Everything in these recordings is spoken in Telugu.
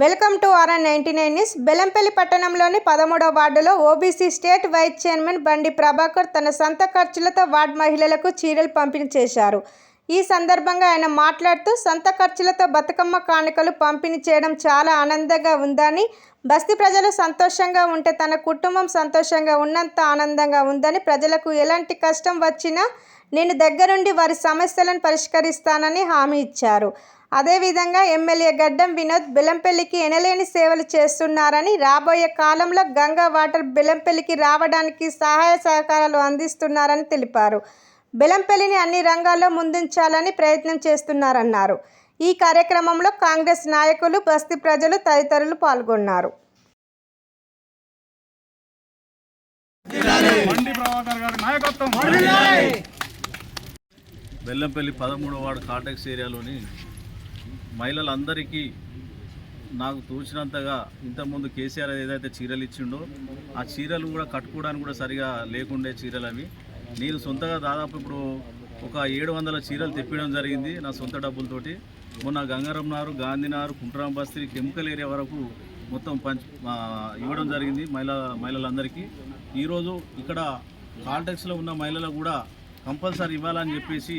Welcome to R N ninety nine news. Bellampalli పట్టణంలోని పదమూడవ వార్డులో ఓబీసీ స్టేట్ వైస్ చైర్మన్ బండి ప్రభాకర్ తన సొంత ఖర్చులతో వార్డ్ మహిళలకు చీరలు పంపిణీ చేశారు ఈ సందర్భంగా ఆయన మాట్లాడుతూ సొంత ఖర్చులతో బతుకమ్మ కానుకలు పంపిణీ చేయడం చాలా ఆనందంగా ఉందని బస్తీ ప్రజలు సంతోషంగా ఉంటే తన కుటుంబం సంతోషంగా ఉన్నంత ఆనందంగా ఉందని ప్రజలకు ఎలాంటి కష్టం వచ్చినా నేను దగ్గరుండి వారి సమస్యలను పరిష్కరిస్తానని హామీ ఇచ్చారు. అదేవిధంగా ఎమ్మెల్యే గడ్డం వినోద్ బెల్లంపల్లికి ఎనలేని సేవలు చేస్తున్నారని రాబోయే కాలంలో గంగా వాటర్ బెల్లంపల్లికి రావడానికి సహాయ సహకారాలు అందిస్తున్నారని తెలిపారు. బెల్లంపల్లిని అన్ని రంగాల్లో ముందుంచాలని ప్రయత్నం చేస్తున్నారన్నారు. ఈ కార్యక్రమంలో కాంగ్రెస్ నాయకులు బస్తీ ప్రజలు తదితరులు పాల్గొన్నారు. బెల్లంపల్లి పదమూడవ వార్డు కాటెక్స్ ఏరియాలోని మహిళలందరికీ నాకు తోచినంతగా ఇంతకుముందు కేసీఆర్ ఏదైతే చీరలు ఇచ్చిండో ఆ చీరలు కూడా కట్టుకోవడానికి కూడా సరిగా లేకుండే చీరలు అవి. నేను సొంతగా దాదాపు ఇప్పుడు ఒక ఏడు వందల చీరలు తెప్పించడం జరిగింది నా సొంత డబ్బులతోటి. మొన్న గంగారం నారు గాంధీనారు కుంట్రాం బస్తీ కెమికల్ ఏరియా వరకు మొత్తం పంచ్ ఇవ్వడం జరిగింది మహిళ మహిళలందరికీ. ఈరోజు ఇక్కడ కాంటాక్ట్స్లో ఉన్న మహిళలకు కూడా కంపల్సరీ ఇవ్వాలని చెప్పేసి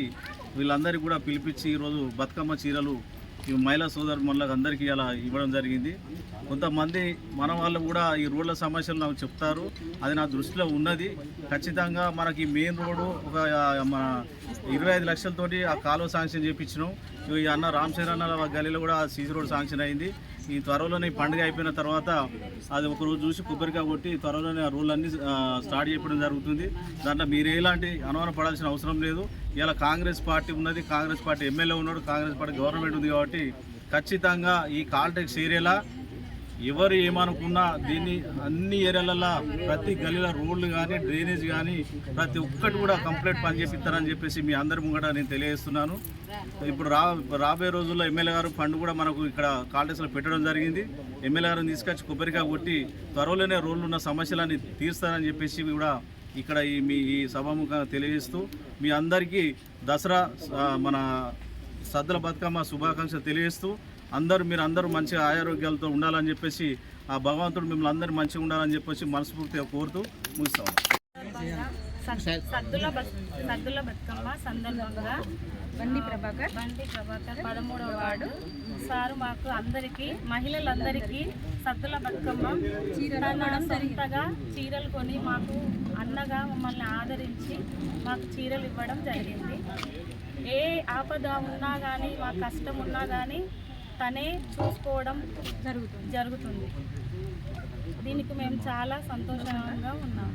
వీళ్ళందరికీ కూడా పిలిపించి ఈరోజు బతుకమ్మ చీరలు ఈ మహిళా సోదరులకు అందరికీ అలా ఇవ్వడం జరిగింది. కొంతమంది మన వాళ్ళు కూడా ఈ రోడ్ల సమస్యలు నాకు చెప్తారు. అది నా దృష్టిలో ఉన్నది. ఖచ్చితంగా మనకి మెయిన్ రోడ్డు ఒక మన ఇరవై ఐదు లక్షలతోటి ఆ కాలువ శాంక్షన్ చేయించినాం ఈ అన్న రామచంద్ర అన్న గలీలో కూడా సీసీ రోడ్ శాంక్షన్ అయింది. ఈ త్వరలోనే ఈ పండుగ అయిపోయిన తర్వాత అది ఒక రోజు చూసి కొబ్బరికాయ కొట్టి త్వరలోనే ఆ రోడ్లన్నీ స్టార్ట్ చేయడం జరుగుతుంది. దాంట్లో మీరు ఎలాంటి అనుమానం పడాల్సిన అవసరం లేదు. ఇలా కాంగ్రెస్ పార్టీ ఉన్నది కాంగ్రెస్ పార్టీ ఎమ్మెల్యే ఉన్నాడు కాంగ్రెస్ పార్టీ గవర్నమెంట్ ఉంది కాబట్టి ఖచ్చితంగా ఈ కాల్టెక్స్ ఏరియాలో ఎవరు ఏమనుకున్నా దీన్ని అన్ని ఏరియాలలో ప్రతి గలీల రోడ్లు కానీ డ్రైనేజ్ కానీ ప్రతి ఒక్కటి కూడా కంప్లీట్ పని చేపిస్తారని చెప్పేసి మీ అందరి ముంగట నేను తెలియజేస్తున్నాను. ఇప్పుడు రా రాబోయే రోజుల్లో ఎమ్మెల్యే గారు ఫండ్ కూడా మనకు ఇక్కడ కాల్టెక్స్లో పెట్టడం జరిగింది. ఎమ్మెల్యే గారిని తీసుకొచ్చి కొబ్బరికాయ కొట్టి త్వరలోనే రోడ్లు ఉన్న సమస్యలన్నీ తీరుస్తారని చెప్పేసి కూడా ఇక్కడ ఈ మీ ఈ సభాముఖంగా తెలియజేస్తూ మీ అందరికీ దసరా మన సద్దుల బతుకమ్మ శుభాకాంక్షలు తెలియజేస్తూ అందరూ మీరు అందరూ మంచిగా ఆరోగ్యాలతో ఉండాలని చెప్పేసి ఆ భగవంతుడు మిమ్మల్ని అందరూ మంచిగా ఉండాలని చెప్పేసి మనస్ఫూర్తిగా కోరుతూ ముగిస్తాం. సద్దుల సద్దుల బతుకమ్మ సందర్భంగా బండి ప్రభాకర్. బండి ప్రభాకర్ పదమూడవ వార్డు. సారు మాకు అందరికీ మహిళలందరికీ సద్దుల బతుకమ్మ. తన సొంతగా చీరలు కొని మాకు అన్నగా మమ్మల్ని ఆదరించి మాకు చీరలు ఇవ్వడం జరిగింది. ఏ ఆపద ఉన్నా కానీ మా కష్టం ఉన్నా కానీ తనే చూసుకోవడం జరుగుతుంది. జరుగుతుంది. దీనికి మేము చాలా సంతోషంగా ఉన్నాం.